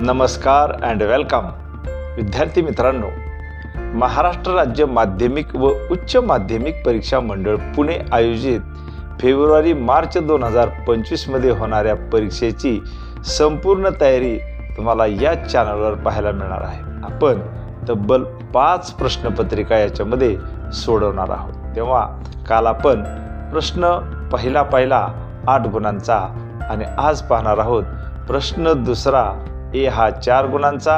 नमस्कार and welcome विद्यार्थी मित्रांनो महाराष्ट्र राज्य माध्यमिक व उच्च माध्यमिक परीक्षा मंडळ पुणे आयोजित फेब्रुवारी मार्च दोन हजार पंचवीसमध्ये होणाऱ्या परीक्षेची संपूर्ण तयारी तुम्हाला या चॅनलवर पाहायला मिळणार आहे. आपण तब्बल पाच प्रश्नपत्रिका याच्यामध्ये सोडवणार आहोत. तेव्हा काल आपण प्रश्न पहिला पहिला आठ गुणांचा आणि आज पाहणार आहोत प्रश्न दुसरा ए हा चार गुणांचा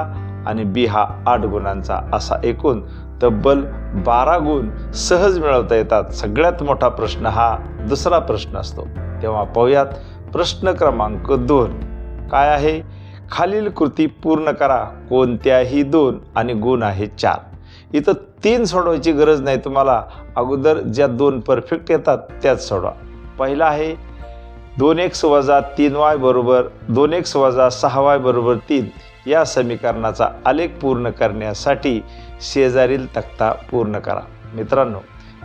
आणि बी हा आठ गुणांचा असा एकूण तब्बल बारा गुण सहज मिळवता येतात. सगळ्यात मोठा प्रश्न हा दुसरा प्रश्न असतो. तेव्हा पाहूयात प्रश्न क्रमांक दोन. काय आहे? खालील कृती पूर्ण करा. कोणत्याही दोन आणि गुण आहे चार. इथं तीन सोडवायची गरज नाही तुम्हाला. अगोदर ज्या दोन परफेक्ट येतात त्याच सोडवा. पहिला आहे दोन एक्स वजा तीन वाय बरोबर दोन एक्स वजा सहा वाय बरोबर तीन या समीकरणाचा आलेख पूर्ण करण्यासाठी शेजारील तक्ता पूर्ण करा. मित्रांनो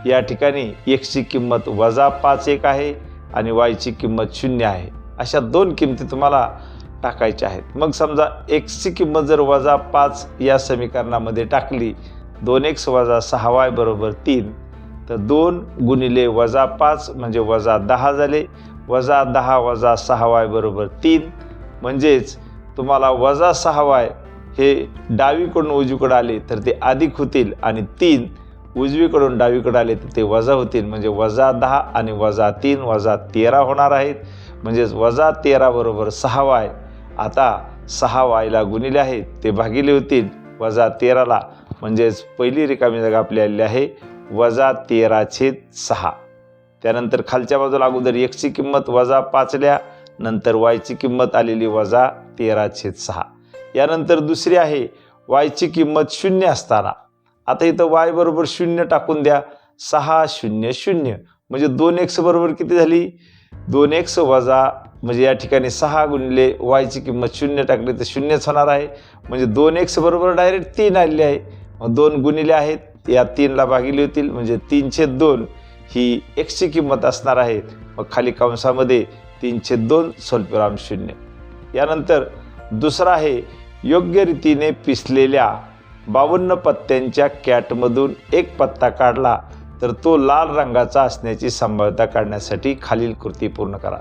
या ठिकाणी एक्सची किंमत वजा पाच एक आहे आणि वायची किंमत शून्य आहे. अशा दोन किमती तुम्हाला टाकायच्या आहेत. मग समजा एक्सची किंमत जर वजा पाच या समीकरणामध्ये टाकली दोन एक्स वजा सहा वाय बरोबर तीन तर दोन गुणिले वजा पाच म्हणजे वजा दहा झाले. वजा दहा वजा सहा वाय बरोबर तीन. म्हणजेच तुम्हाला वजा सहा वाय हे डावीकडून उजवीकडे आले तर ते अधिक होतील आणि तीन उजवीकडून डावीकडे आले तर ते वजा होतील. म्हणजे वजा दहा आणि वजा तीन वजा तेरा होणार आहेत. म्हणजेच वजा तेरा बरोबर सहा वाय. आता सहा वायला गुणिले आहेत ते भागिले होतील. वजा तेराला म्हणजेच पहिली रिकामी जागा आपली आलेली आहे. वजा तेरा छेद सहा. त्यानंतर खालच्या बाजूला अगोदर एक्सची किंमत वजा पाचल्या नंतर वायची किंमत आलेली वजा तेरा छेद सहा. यानंतर दुसरी आहे वायची किंमत शून्य असताना. आता इथं वाय बरोबर शून्य टाकून द्या सहा शून्य शून्य. म्हणजे दोन एक्स बरोबर किती झाली? दोन एक्स वजा म्हणजे या ठिकाणी सहा गुणिले वायची किंमत शून्य टाकली तर शून्यच होणार आहे. म्हणजे दोन एक्स बरोबर डायरेक्ट तीन आलेली आहे. मग दोन गुणिले आहेत या तीनला भागिले होतील म्हणजे तीनशे दोन. ही एक्सची किंमत असणार आहे. मग खाली कंसामध्ये तीनशे दोन स्वल्पराम शून्य. यानंतर दुसरा आहे योग्य रीतीने पिसलेल्या बावन्न पत्त्यांच्या कॅटमधून एक पत्ता काढला तर तो लाल रंगाचा असण्याची संभाव्यता काढण्यासाठी खालील कृती पूर्ण करा.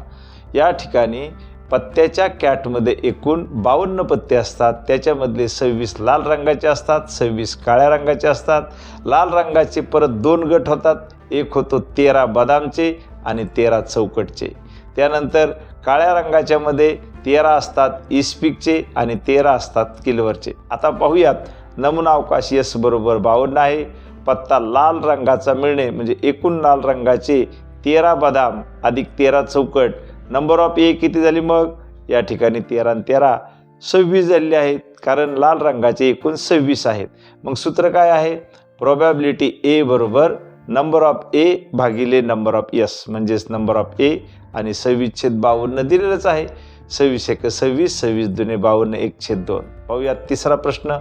या ठिकाणी पत्त्याच्या कॅटमध्ये एकूण बावन्न पत्ते असतात. त्याच्यामधले सव्वीस लाल रंगाचे असतात सव्वीस काळ्या रंगाचे असतात. लाल रंगाचे परत दोन गट होतात. एक होतो तेरा बदामचे आणि तेरा चौकटचे. त्यानंतर काळ्या रंगाच्यामध्ये तेरा असतात इस्पिकचे आणि तेरा असतात किलवरचे आता पाहूयात नमुना अवकाश यस बरोबर बावन्न आहे. पत्ता लाल रंगाचा मिळणे म्हणजे एकूण लाल रंगाचे तेरा बदाम अधिक तेरा चौकट. नंबर ऑफ ए किती झाली मग? या ठिकाणी तेरा आणि तेरा सव्वीस झालेले आहेत कारण लाल रंगाचे एकूण सव्वीस आहेत. मग सूत्र काय आहे? प्रोबॅबिलिटी ए बरोबर नंबर ऑफ ए भागिले नंबर ऑफ यस म्हणजेच नंबर ऑफ ए आणि सव्वीस छेद बावन्न दिलेलंच आहे. सव्वीस एक सव्वीस सव्वीस दुने बावन्न एक छेद दोन. पाहूयात तिसरा प्रश्न.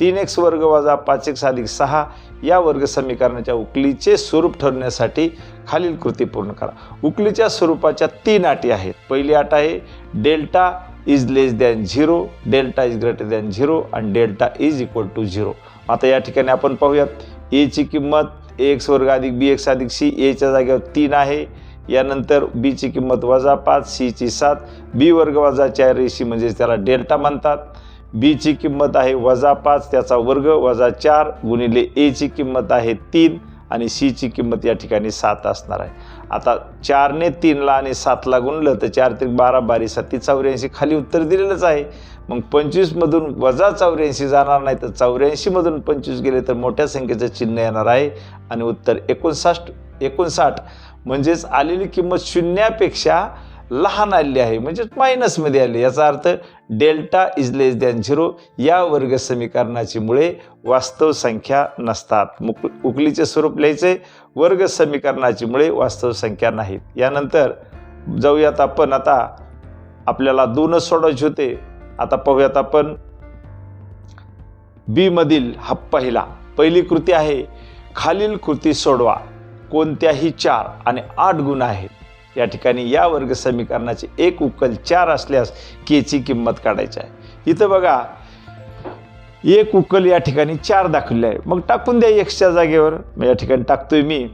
तीन एक्स वर्ग वजा पाच एक्स अधिक सहा या वर्ग समीकरणाच्या उकलीचे स्वरूप ठरवण्यासाठी खालील कृती पूर्ण करा. उकलीच्या स्वरूपाच्या तीन अटी आहेत. पहिली अट आहे delta is less than zero delta is greater than zero आणि delta is equal to zero. आता या ठिकाणी आपण पाहूयात एची किंमत एक्स वर्ग अधिक बी एक्स अधिक सी एच्या जागेवर तीन आहे. यानंतर बीची किंमत वजा पाच सीची सात बी वर्ग वजा चार ए म्हणजे त्याला डेल्टा म्हणतात. बीची किंमत आहे वजा पाच त्याचा वर्ग वजा चार गुणिले एची किंमत आहे तीन आणि सीची किंमत या ठिकाणी सात असणार आहे. आता चारने तीनला आणि सातला गुणलं तर चार ते बारा बारी साती चौऱ्याऐंशी खाली उत्तर दिलेलंच आहे. मग पंचवीसमधून वजा चौऱ्याऐंशी जाणार नाही तर चौऱ्याऐंशीमधून पंचवीस गेले तर मोठ्या संख्येचं चिन्ह येणार आहे. आणि उत्तर एकोणसाठ एकोणसाठ म्हणजेच आलेली किंमत शून्यापेक्षा लहान आलेली आहे म्हणजेच मायनसमध्ये आली याचा अर्थ delta is less than zero या वर्ग समीकरणाची मुळे वास्तव संख्या नसतात. मुक उकलीचे स्वरूप लिहायचे वर्ग समीकरणाची मुळे वास्तव संख्या नाहीत. यानंतर जाऊयात आपण आता. आपल्याला दोनच सोडायचे होते. आता पाहूयात आपण. बी मधील हा पहिला पहिली कृती आहे खालील कृती सोडवा. कोणत्याही चार आणि आठ गुण आहेत. या ठिकाणी या वर्ग समीकरणाचे एक उकल चार असल्यास केची किंमत काढायची आहे. इथं बघा एक उकल या ठिकाणी चार दाखवले आहे. मग टाकून द्या एक्सच्या जागेवर. मग या ठिकाणी टाकतोय मी.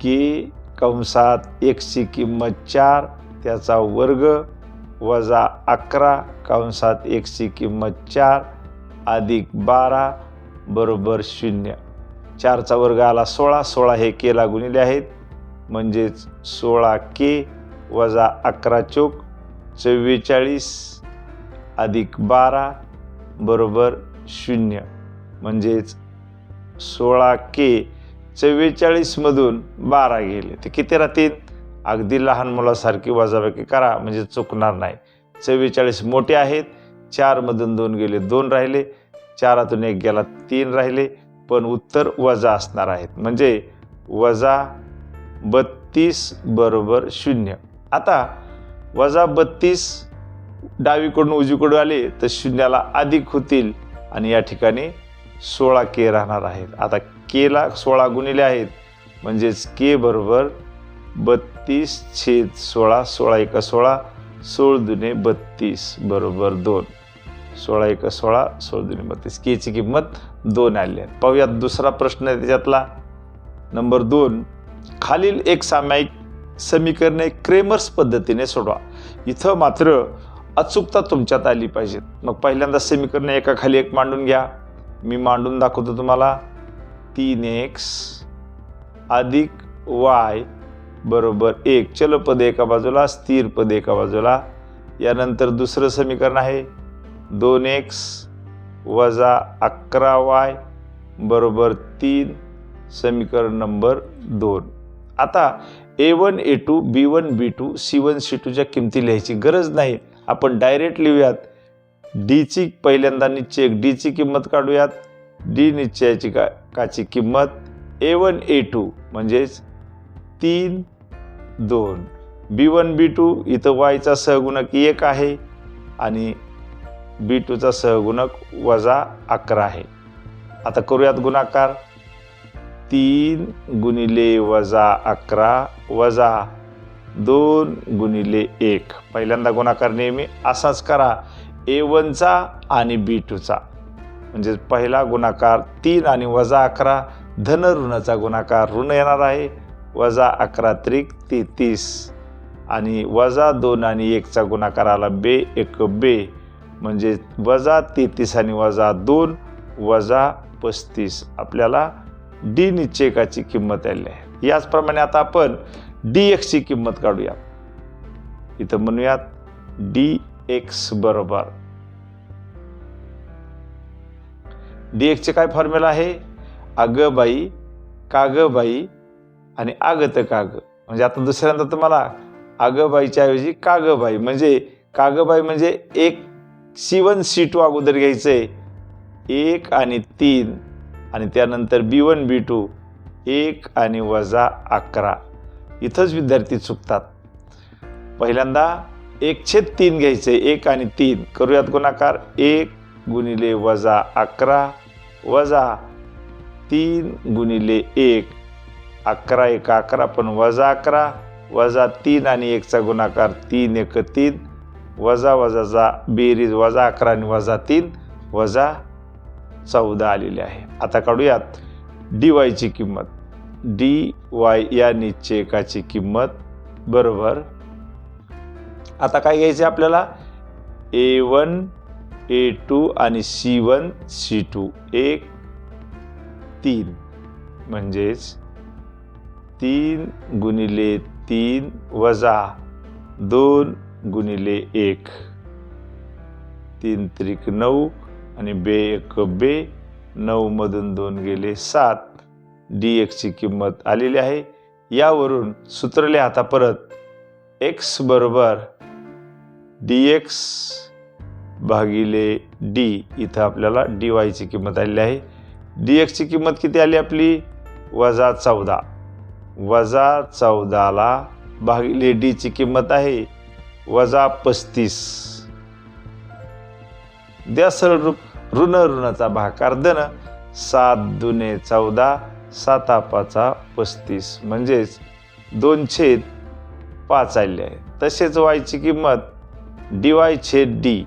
की कंसात एक्सची किंमत चार त्याचा वर्ग वजा अकरा कंसात एकची किंमत चार अधिक बारा बरोबर शून्य. चारचा वर्ग आला सोळा सोळा हे केला गुणिले आहेत. म्हणजेच सोळा के वजा अकरा चोक चव्वेचाळीस अधिक बारा बरोबर शून्य. म्हणजेच सोळा के चव्वेचाळीसमधून बारा गेले. ते किती राहतील? अगदी लहान मुलासारखी वजाबाकी करा म्हणजे चुकणार नाही. चव्वेचाळीस मोठे आहेत चारमधून दोन गेले दोन राहिले. चारातून एक गेला तीन राहिले. पण उत्तर वजा असणार आहेत. म्हणजे वजा बत्तीस बरोबर शून्य. आता वजा बत्तीस डावीकडून उजवीकडून आले तर शून्याला अधिक होतील. आणि या ठिकाणी सोळा के राहणार आहेत. आता केला सोळा गुणिले आहेत. म्हणजेच के बरोबर बत्तीस तीस छेद सोळा सोळा एका सोळा सोळ दुने बत्तीस बरोबर दोन. सोळा एक सोळा सोळ दुने बत्तीस. केची किंमत दोन आली आहे. पाहूयात दुसरा प्रश्न आहे त्याच्यातला. नंबर दोन खालील एक सामायिक समीकरणे क्रेमर्स पद्धतीने सोडवा. इथं मात्र अचूकता तुमच्यात आली पाहिजेत. मग पहिल्यांदा समीकरणे एका खाली एक मांडून घ्या. मी मांडून दाखवतो तुम्हाला. तीन एक्स अधिक वाय बरोबर. एक चलपद एका बाजूला स्थिर पद एका बाजूला. यानंतर दुसरं समीकरण आहे. दोन एक्स वजा अकरा वाय बरोबर तीन समीकरण नंबर दोन. आता A one A two B one B two C one C टूच्या किमती लिहायची गरज नाही आपण डायरेक्ट लिहूयात. डीची पहिल्यांदा निश्चय डीची किंमत काढूयात. डी निश्चयाची का काची किंमत? ए वन ए टू म्हणजेच तीन दोन. बी वन बी टू इथं वायचा सहगुणक एक आहे आणि बी टूचा सहगुणक वजा अकरा आहे. आता करूयात गुणाकार. तीन गुणिले वजा अकरा वजा दोन गुणिले एक. पहिल्यांदा गुणाकार नेहमी असाच करा. ए वनचा आणि बी टूचा म्हणजे पहिला गुणाकार तीन आणि वजा अकरा. धन ऋणाचा गुणाकार ऋण येणार आहे. वजा अकरा त्रिक तेहतीस आणि वजा दोन आणि एकचा गुणाकार आला बे एक बे. म्हणजे वजा तेहतीस आणि वजा दोन वजा पस्तीस. आपल्याला डी निश्चयकाची किंमत आली आहे. याचप्रमाणे आता आपण डी एक्सची किंमत काढूया. इथं म्हणूयात डी एक्स बरोबर. डी एक्सचे काय फॉर्म्युला आहे? अग बाई काग बाई आणि आगत काग. म्हणजे आता दुसऱ्यांदा तुम्हाला आगबाईच्या ऐवजी कागबाई. म्हणजे कागबाई म्हणजे एक शिवन सीटू सी टू अगोदर एक आणि तीन आणि त्यानंतर बी वन बी टू एक आणि वजा अकरा. इथंच विद्यार्थी चुकतात. पहिल्यांदा एकशे तीन तीन घ्यायचे एक आणि तीन. करूयात गुणाकार. एक गुणिले वजा अकरा. वजा तीन गुणिले एक. अकरा एक अकरा पण वजा अकरा वजा तीन आणि एकचा गुणाकार तीन एक तीन वजा वजाचा बेरीज वजा अकरा आणि वजा तीन वजा चौदा आलेली आहे. आता काढूयात. डी वायची किंमत. डी वाय या निश्चयकाची किंमत बरोबर. आता काय घ्यायचे आपल्याला? ए वन ए टू आणि सी वन सी टू. एक तीन. म्हणजेच तीन गुणिले तीन वजा दोन गुणिले एक. तीन त्रिक नऊ आणि बे एक बे नऊमधून दोन गेले सात. डी एक्सची किंमत आलेली आहे. यावरून सूत्र आता परत. एक्स बरोबर डी एक्स भागिले डी इथं आपल्याला डी वायची किंमत आलेली आहे. डी एक्सची किंमत किती आली आपली? वजा चौदा. वजा चौदाला भागिले डीची किंमत आहे. वजा पस्तीस. द्या सरळ रूप ऋण ऋणाचा भाकार धन सात दुने चौदा साता पाचा पस्तीस. म्हणजेच दोनशे पाच आले आहे. तसेच वायची किंमत डी वाय छेद डी.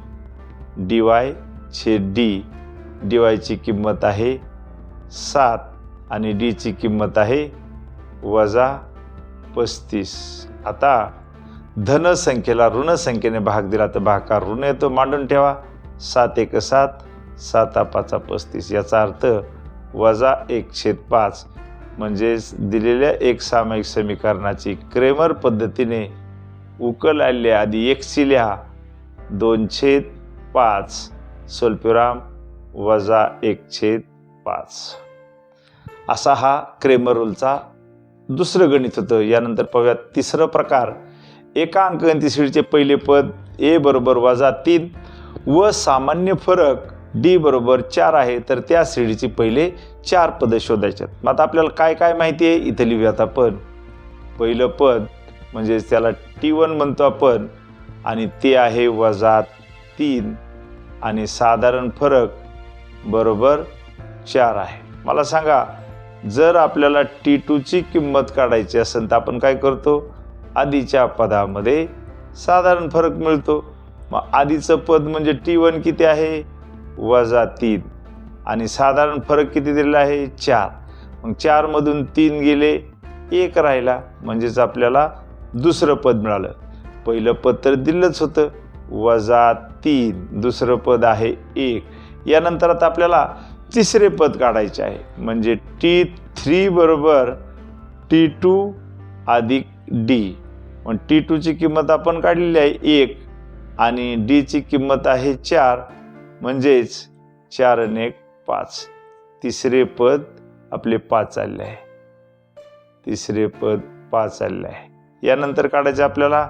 डी वाय छेद डी. डी वायची किंमत आहे सात आणि डीची किंमत आहे वजा पस्तीस. आता धन संख्येला ऋण संख्येने भाग दिला तर भाकार ऋण येतो. मांडून ठेवा. सात एक सात साता पाचा पस्तीस. याचा अर्थ वजा एक छेद पाच. म्हणजेच दिलेल्या एक सामायिक समीकरणाची क्रेमर पद्धतीने उकल आलेली आधी एकची लिहा. दोन छेद पाच. स्वल्पविराम वजा एक छेद पाच. असा हा क्रेमर रूलचा दुसरं गणित होतं. यानंतर पाहूया तिसरं प्रकार. एका अंकगणित श्रेणीचे पहिले पद ए बरोबर वजा तीन व सामान्य फरक डी बरोबर चार आहे. तर त्या श्रेणीची पहिले चार पदं शोधायच्यात. मग आता आपल्याला काय काय माहिती आहे? इथं लिहूयात आपण. पहिलं पद म्हणजे त्याला टी वन म्हणतो आपण. आणि ते आहे वजा तीन. आणि साधारण फरक बरोबर चार आहे. मला सांगा जर आपल्याला टी टूची किंमत काढायची असेल तर आपण काय करतो? आधीच्या पदामध्ये साधारण फरक मिळतो. मग आधीचं पद म्हणजे टी वन किती आहे? वजा तीन. आणि साधारण फरक किती दिलेला आहे? चार. मग चारमधून तीन गेले एक राहिला. म्हणजेच आपल्याला दुसरं पद मिळालं. पहिलं पद तर दिलंच होतं. वजा तीन. दुसरं पद आहे एक. यानंतर आता आपल्याला तिसरे पद काढायचे आहे. म्हणजे टी थ्री बरोबर टी टू अधिक डी मग टी टूची किंमत आपण काढलेली आहे एक आणि डीची किंमत आहे चार. म्हणजेच चार आणि एक पाच. तिसरे पद आपले पाच आले आहे. तिसरे पद पाच आले आहे. यानंतर काढायचे आपल्याला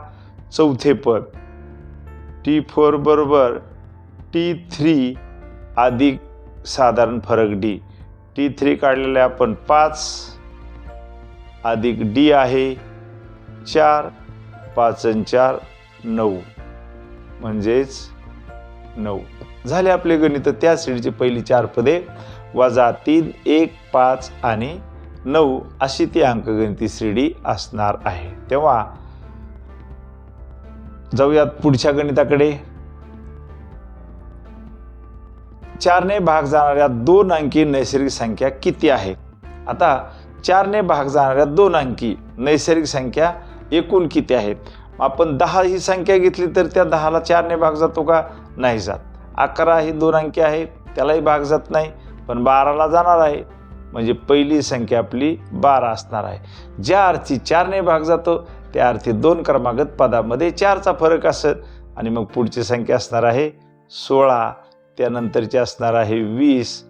चौथे पद. टी फोर बरोबर टी थ्री अधिक साधारण फरक डी. टी थ्री काढलेले आपण पाच अधिक डी आहे चार पाच आणि चार नऊ. म्हणजेच नऊ. झाले आपले गणित त्या श्रेणीची पहिली चार पदे वजा तीन एक पाच आणि नऊ अशी ती अंकगणिती श्रेणी असणार आहे. तेव्हा जाऊयात पुढच्या गणिताकडे. चारने भाग जाणाऱ्या दोन अंकी नैसर्गिक संख्या किती आहे? आता चारने भाग जाणाऱ्या दोन अंकी नैसर्गिक संख्या एकूण किती आहेत आपण दहा ही संख्या घेतली तर त्या दहाला चारने भाग जातो का? नाही जात. अकरा ही दोन अंकी आहे त्यालाही भाग जात नाही पण बाराला जाणार आहे. म्हणजे पहिली संख्या आपली बारा असणार आहे. ज्या अर्थी चारने भाग जातो त्या अर्थी दोन क्रमागत पदामध्ये चारचा फरक असेल. आणि मग पुढची संख्या असणार आहे सोळा. त्यानंतरचे असणार आहे वीस.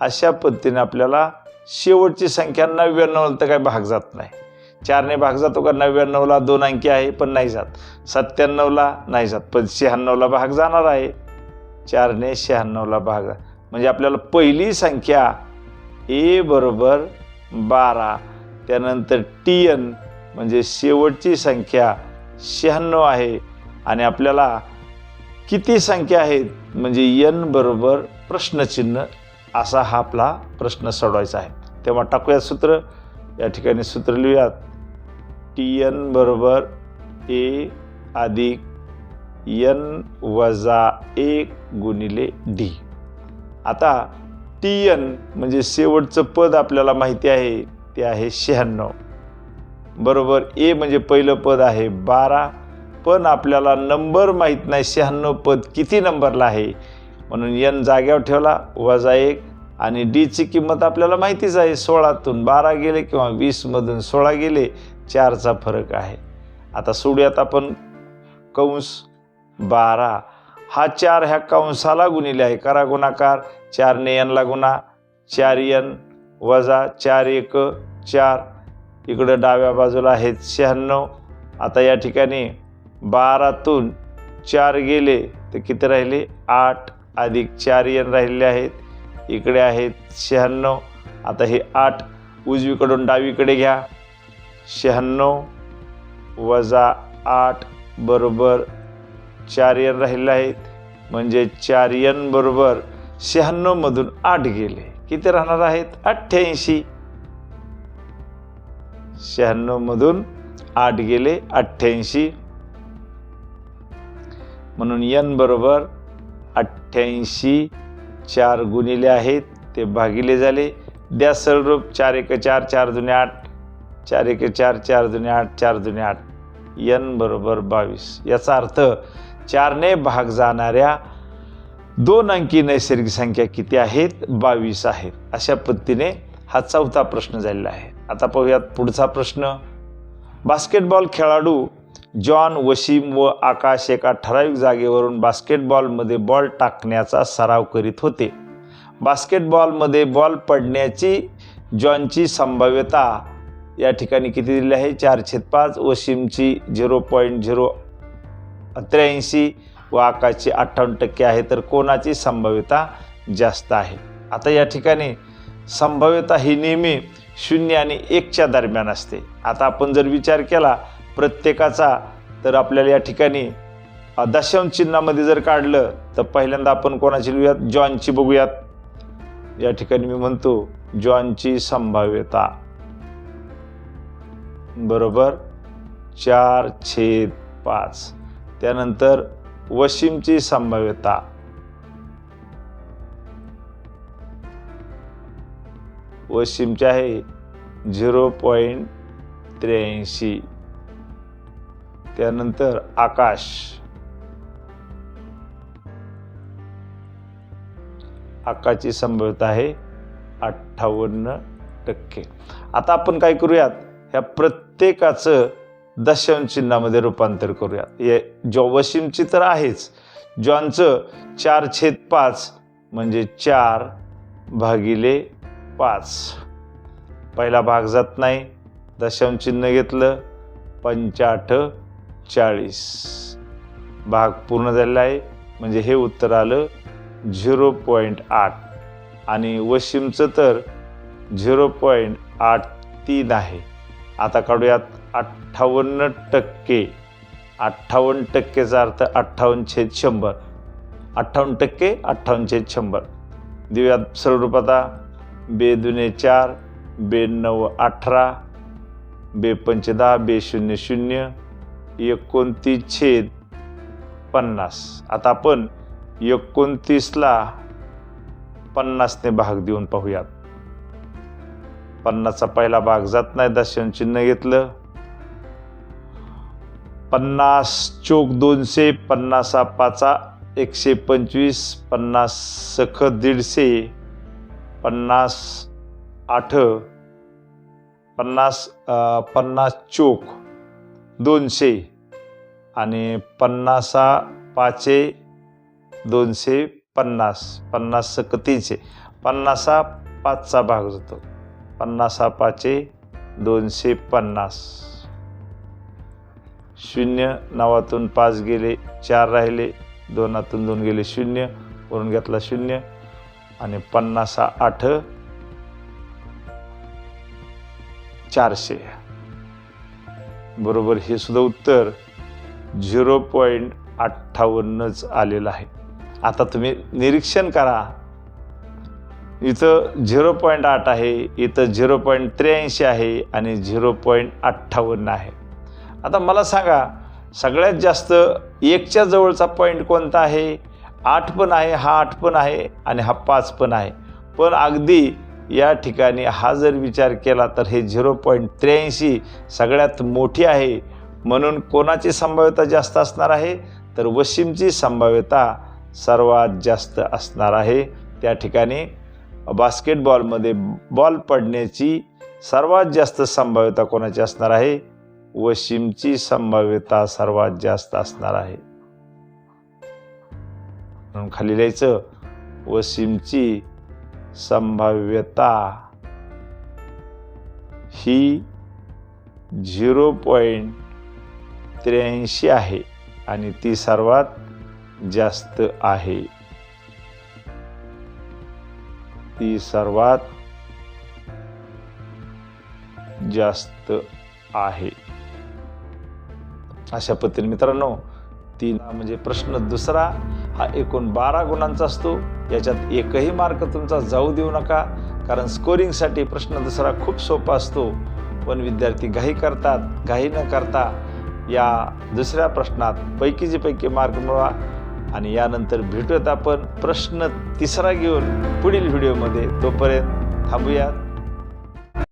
अशा पद्धतीने आपल्याला शेवटची संख्या नव्याण्णवला तर काय भाग जात नाही. चारने भाग जातो का? नव्याण्णवला दोन अंकी आहे पण नाही जात. सत्त्याण्णवला नाही जात पण शहाण्णवला भाग जाणार आहे. चारने शहाण्णवला भाग म्हणजे आपल्याला पहिली संख्या ए बरोबर बारा त्यानंतर टी एन म्हणजे शेवटची संख्या शहाण्णव आहे. आणि आपल्याला किती संख्या आहेत? म्हणजे यन बरोबर प्रश्नचिन्ह असा हा आपला प्रश्न सोडवायचा आहे. तेव्हा टाकूयात सूत्र. या ठिकाणी सूत्र लिहूयात. टी एन बरोबर ए अधिक यन वजा एक गुणिले डी आता टी एन म्हणजे शेवटचं पद आपल्याला माहिती आहे ते आहे शहाण्णव. बरोबर ए म्हणजे पहिलं पद आहे बारा. पण आपल्याला नंबर माहीत नाही शहाण्णव पद किती नंबरला आहे? म्हणून यन जाग्यावर ठेवला वजा एक आणि डीची किंमत आपल्याला माहितीच आहे सोळातून बारा गेले किंवा वीसमधून सोळा गेले चारचा फरक आहे. आता सोडूयात आपण कंस बारा. हा चार ह्या कंसाला गुणिले आहे करा गुणाकार. चारने यनला गुणा चार यन वजा चार एक चार. इकडं डाव्या बाजूला आहेत शहाण्णव. आता या ठिकाणी बारातून चार गेले तर किती राहिले? आठ. अधिक चार येण राहिलेले आहेत. इकडे आहेत शहाण्णव. आता हे आठ उजवीकडून डावीकडे घ्या. शहाण्णव वजा आठ बरोबर चार एन राहिले आहेत. म्हणजे चार एन बरोबर शहाण्णवमधून आठ गेले. किती राहणार आहेत? अठ्ठ्याऐंशी. शहाण्णवमधून आठ गेले अठ्ठ्याऐंशी. म्हणून यन बरोबर अठ्ठ्याऐंशी चार गुणिले आहेत ते भागिले झाले. द्या सररूप चार एक चार चार जुने आठ चार एक चार चार जुने आठ चार जुने आठ. यन बरोबर बावीस. याचा अर्थ चारने भाग जाणाऱ्या दोन अंकी नैसर्गिक संख्या किती आहेत? बावीस आहेत. अशा पद्धतीने हा चौथा प्रश्न झालेला आहे. आता पाहूयात पुढचा प्रश्न. बास्केटबॉल खेळाडू जॉन वशीम व आकाश एका ठराविक जागेवरून बास्केटबॉलमध्ये बॉल टाकण्याचा सराव करीत होते. बास्केटबॉलमध्ये बॉल पडण्याची जॉनची संभाव्यता या ठिकाणी किती दिली आहे? चार छेद पाच. वशीमची झिरो पॉईंट झिरो त्र्याऐंशी व आकाशची अठ्ठावन्न टक्के आहे. तर कोणाची संभाव्यता जास्त आहे? आता या ठिकाणी संभाव्यता ही नेहमी शून्य आणि एकच्या दरम्यान असते. आता आपण जर विचार केला प्रत्येकाचा तर आपल्याला या ठिकाणी दशम दशांश चिन्हामध्ये जर काढलं तर पहिल्यांदा आपण कोणाची लिहूयात? जॉनची बघूयात. या ठिकाणी मी म्हणतो जॉनची संभाव्यता. बरोबर? चार छेद पाच. त्यानंतर वशिमची संभाव्यता. वशिमची आहे झिरो पॉईंट त्र्याऐंशी. त्यानंतर आकाश. आकाशची संभाव्यता आहे अठ्ठावन्न टक्के. आता आपण काय करूयात? ह्या प्रत्येकाचं दशांश चिन्हामध्ये रूपांतर करूयात. हे जॉ वशिमची तर आहेच जॉनचं चार छेद पाच म्हणजे चार भागिले पाच. पहिला भाग जात नाही. दशांश चिन्ह घेतलं पंचाठ चाळीस. भाग पूर्ण झालेला आहे. म्हणजे हे उत्तर आलं झिरो पॉईंट आठ. आणि वशिमचं तर झिरो पॉईंट आठ तीन आहे. आता काढूयात अठ्ठावन्न टक्के. अठ्ठावन्न टक्केचा अर्थ अठ्ठावन्न छेद शंभर. अठ्ठावन्न टक्के अठ्ठावन्न छेद शंभर. देऊयात सरळ रूप आता बे दुने चार बे नऊ अठरा बे पंच दहा बे शून्य शून्य. एकोणतीस छेद पन्नास. आता आपण एकोणतीसला पन्नासने भाग देऊन पाहूयात. पन्नासचा पहिला भाग जात नाही दशांश चिन्ह घेतलं. पन्नास चोक दोनशे पन्नासा पाचा एकशे पंचवीस पन्नास सख दीडशे पन्नास आठ पन्नास पन्नास चोक दोनशे आणि पन्नासा पाचे दोनशे पन्नास पन्नास तीनशे. पन्नासा पाचचा भाग जातो. पन्नासा पाचे दोनशे पन्नास. शून्य नावातून पाच गेले चार राहिले दोनातून दोन गेले शून्य. वरून घेतला शून्य आणि पन्नासा आठ चारशे. बरोबर हे सुद्धा उत्तर झिरो पॉईंट अठ्ठावन्नच आलेलं आहे. आता तुम्ही निरीक्षण करा. इथं झिरो पॉईंट आठ आहे इथं झिरो पॉईंट त्र्याऐंशी आहे आणि झिरो पॉईंट अठ्ठावन्न आहे. आता मला सांगा सगळ्यात जास्त एकच्या जवळचा पॉईंट कोणता आहे? आठ पण आहे हा आठ पण आहे आणि हा पाच पण आहे. पण अगदी या ठिकाणी हा जर विचार केला तर हे झिरो पॉईंट त्र्याऐंशी सगळ्यात मोठी आहे. म्हणून कोणाची संभाव्यता जास्त असणार आहे? तर वशिमची संभाव्यता सर्वात जास्त असणार आहे. त्या ठिकाणी बास्केटबॉलमध्ये बॉल पडण्याची सर्वात जास्त संभाव्यता कोणाची असणार आहे? वशिमची संभाव्यता सर्वात जास्त असणार आहे. म्हणून खाली लिहायचं वशिमची संभाव्यता ही झिरो पॉईंट त्र्याऐंशी आहे आणि ती सर्वात जास्त आहे. ती सर्वात जास्त आहे. अशा पद्धतीने मित्रांनो तीन म्हणजे प्रश्न दुसरा हा एकूण बारा गुणांचा असतो. याच्यात एकही मार्क तुमचा जाऊ देऊ नका. कारण स्कोरिंगसाठी प्रश्न दुसरा खूप सोपा असतो. पण विद्यार्थी घाई करतात घाई न करता या दुसऱ्या प्रश्नात पैकीचे पैकी मार्क मिळवा. आणि यानंतर भेटूयात आपण प्रश्न तिसरा घेऊन पुढील व्हिडिओमध्ये तोपर्यंत थांबूयात.